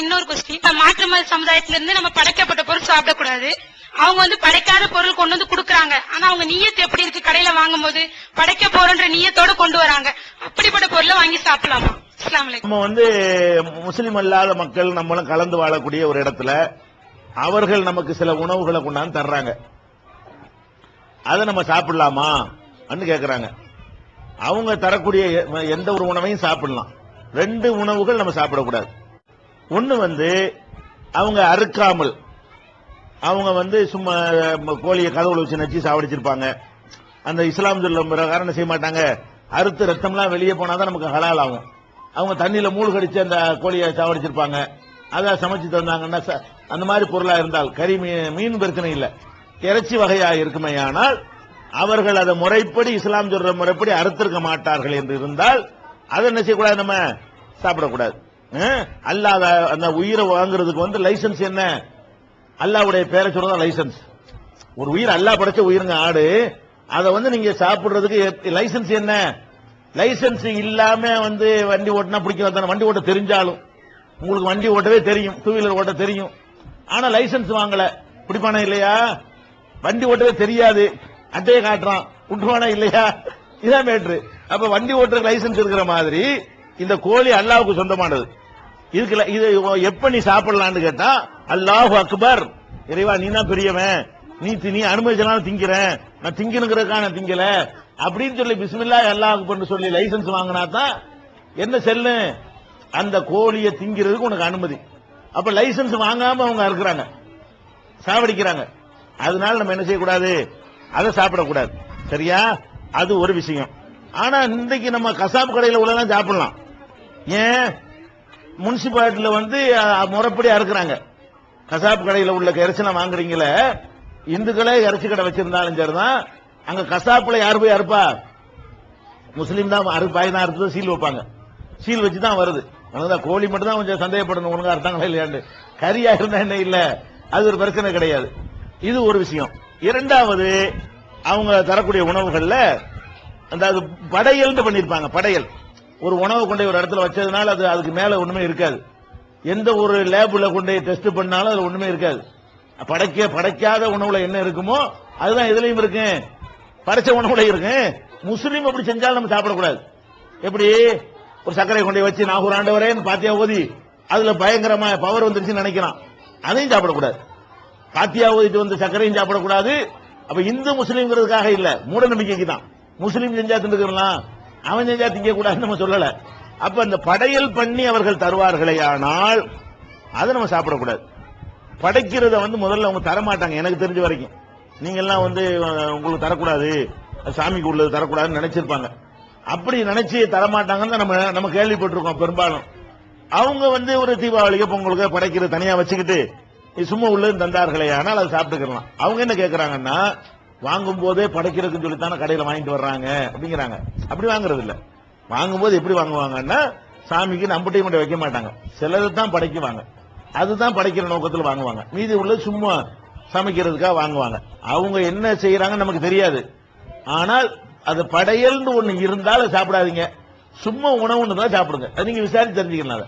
இன்னொரு கொஸ்டின் மாற்று சமுதாயத்தில சமுதாயத்துல இருந்து நம்ம படைக்கப்பட்ட பொருள் சாப்பிடக்கூடாது. அவங்க வந்து படைக்காத பொருள் கொண்டு வந்து குடுக்கறாங்க. ஆனா அவங்க நீயத்து எப்படி இருக்கு? கடையில வாங்கும்போது படைக்க போறன்ற நீயத்தோட கொண்டு வராங்க. அப்படிப்பட்ட பொருளை வாங்கி சாப்பிடலாமா? நம்ம வந்து முஸ்லிம் அல்லாத மக்கள் நம்மளும் கலந்து வாழக்கூடிய ஒரு இடத்துல அவர்கள் நமக்கு சில உணவுகளை கொண்டாந்து தர்றாங்க. அதை நம்ம சாப்பிடலாமா? அன்னு கேக்குறாங்க. அவங்க தரக்கூடிய எந்த ஒரு உணவையும் சாப்பிடலாம். ரெண்டு உணவுகள் நம்ம சாப்பிடக்கூடாது. ஒன்று வந்து அவங்க அறுக்காமல். அவங்க வந்து சும்மா கோழியை கதவுல வச்சு நச்சு சாவடிச்சிருப்பாங்க. அந்த இஸ்லாம் சொல்ல பிரகாரம் என்ன செய்ய மாட்டாங்க? அறுத்து ரத்தம்லாம் வெளியே போனாதான் நமக்கு ஹலால் ஆகும். அவங்க தண்ணியில மூழ்கடிச்சு அந்த கோழியை சாவடிச்சிருப்பாங்க. அதை சமைச்சு தந்தாங்கன்னா ச- அந்த மாதிரி பொருளா இருந்தால் கறி மீன் மீன் பிரச்சனை இல்லை. இறைச்சி வகையா இருக்குமேயானால் அவர்கள் அதை முறைப்படி இஸ்லாம் சொல்ற முறைப்படி அறுத்திருக்க மாட்டார்கள் என்று இருந்தால் அதை என்ன செய்யக்கூடாது நம்ம? சாப்பிடக்கூடாது. அல்லாத அந்த உயிரை வாங்குறதுக்கு வந்து லைசன்ஸ் என்ன? அல்லாவுடைய பேரை சொல்றதா லைசன்ஸ் ஒரு உயிர் அல்லாஹ் படைச்ச உயிருங்க ஆடு. அதை வந்து நீங்க சாப்பிடுறதுக்கு லைசன்ஸ் என்ன? லைசன்ஸ் இல்லாம வந்து வண்டி ஓட்டினா பிடிக்க வந்தானே வண்டி ஓட்ட தெரிஞ்சாலும். உங்களுக்கு வண்டி ஓட்டவே தெரியும் டூ வீலர் ஓட்ட தெரியும். ஆனா லைசன்ஸ் வாங்கல. பிடிப்பானா இல்லையா? வண்டி ஓட்டவே தெரியாது. அட்டையை காட்டுறான். விட்டுவானா இல்லையா? இதான் மேட்ரு அப்ப வண்டி ஓட்டுறதுக்கு லைசன்ஸ் இருக்கிற மாதிரி இந்த கோழி அல்லாவுக்கு சொந்தமானது. இதுக்கு இது எப்ப நீ சாப்பிடலான்னு கேட்டா அல்லாஹ் அக்பர். இறைவா நீ தான் பெரியவன். நீ தி- நீ அனுமதிச்சனால திங்கிறேன். நான் திங்கணுங்கிறதுக்காக நான் திங்கல. அப்படின்னு சொல்லி பிஸ்மில்லா அல்லாஹ் அக்பர்னு சொல்லி லைசன்ஸ் வாங்கினா தான் என்ன செல்லு? அந்த கோழியை திங்கிறதுக்கு உனக்கு அனுமதி. அப்ப லைசன்ஸ் வாங்காம அவங்க இருக்கிறாங்க சாவடிக்கிறாங்க. அதனால நம்ம என்ன செய்யக்கூடாது? அதை சாப்பிடக்கூடாது. சரியா? அது ஒரு விஷயம். ஆனா இன்றைக்கு நம்ம கசாப்பு கடையில உள்ளதான் சாப்பிடலாம். ஏன்? முனிசிபாலிட்டியில வந்து அஹ், முறைப்படி கசாப்பு கடையில உள்ள இறைச்சலாம் வாங்குறீங்கள இந்துக்களே இறைச்சி கடை வச்சிருந்தாலும் சரிதான். அங்க கசாப்புல யார் போய் அறுப்பா? முஸ்லீம் தான் அறு பாய் தான் அறுத்து சீல் வைப்பாங்க. சீல் வச்சு தான் வருது அதனால கோழி மட்டும் தான் கொஞ்சம் சந்தேகப்படணும் ஒழுங்கா அறுத்தாங்களா இல்லையாண்டு. கரியா இருந்தா என்ன இல்ல? அது ஒரு பிரச்சனை கிடையாது. இது ஒரு விஷயம். இரண்டாவது அவங்க தரக்கூடிய உணவுகள்ல அந்த அது படையல்னு பண்ணிருப்பாங்க படையல். ஒரு உணவை கொண்டு ஒரு இடத்துல வச்சதுனால அது அதுக்கு மேல ஒண்ணுமே இருக்காது. எந்த ஒரு லேப்ல கொண்டு டெஸ்ட் பண்ணாலும் அது ஒண்ணுமே இருக்காது. படைக்க படைக்காத உணவுல என்ன இருக்குமோ அதுதான் இதுலயும் இருக்கு. படைச்ச உணவுல இருக்கு. முஸ்லீம் அப்படி செஞ்சாலும் நம்ம சாப்பிடக்கூடாது. எப்படி? ஒரு சர்க்கரை கொண்டை வச்சு நாகூர் ஆண்டவரேன்னு பாத்தியா ஓதி அதுல பயங்கரமா பவர் வந்துருச்சுன்னு நினைக்கிறான். அதையும் சாப்பிடக்கூடாது. பாத்தியா ஓதிட்டு வந்து சர்க்கரையும் சாப்பிடக்கூடாது. அப்ப இந்து முஸ்லீம்ங்கிறதுக்காக இல்ல. மூட நம்பிக்கைக்கு தான் முஸ்லீம் செஞ்சா திண்டுக்கலாம் அவன் செஞ்சா திங்க கூடாதுன்னு நம்ம சொல்லல. அப்ப அந்த படையல் பண்ணி அவர்கள் தருவார்களே ஆனால் அதை நம்ம சாப்பிடக்கூடாது. படைக்கிறத வந்து முதல்ல அவங்க தர மாட்டாங்க எனக்கு தெரிஞ்ச வரைக்கும். நீங்க எல்லாம் வந்து உங்களுக்கு தரக்கூடாது. சாமி சாமிக்கு உள்ளது தரக்கூடாதுன்னு நினைச்சிருப்பாங்க. அப்படி நினைச்சு தரமாட்டாங்கன்னு நம்ம நம்ம கேள்விப்பட்டிருக்கோம் பெரும்பாலும். அவங்க வந்து ஒரு தீபாவளிக்கு பொங்கலுக்கு படைக்கிறது தனியா வச்சுக்கிட்டு சும்மா உள்ளது தந்தார்களே ஆனால் அதை சாப்பிட்டுக்கலாம். அவங்க என்ன கேட்கறாங்கன்னா வாங்கும் போதே படைக்கிறதுன்னு சொல்லித்தானே கடையில வாங்கிட்டு வர்றாங்க அப்படிங்கிறாங்க. அப்படி வாங்குறது இல்ல வாங்கும்போது எப்படி வாங்குவாங்கன்னா சாமிக்கு நம்பட்டையும் மட்டும் வைக்க மாட்டாங்க. சிலது தான் படைக்குவாங்க. அதுதான் படைக்கிற நோக்கத்தில் வாங்குவாங்க. மீதி உள்ள சும்மா சமைக்கிறதுக்காக வாங்குவாங்க. அவங்க என்ன செய்யறாங்கன்னு நமக்கு தெரியாது. ஆனால் அது படையல்னு ஒண்ணு இருந்தாலும் சாப்பிடாதீங்க. சும்மா உணவுன்னு தான் சாப்பிடுங்க. அது நீங்க விசாரிச்சு தெரிஞ்சுக்கலாம் அதை.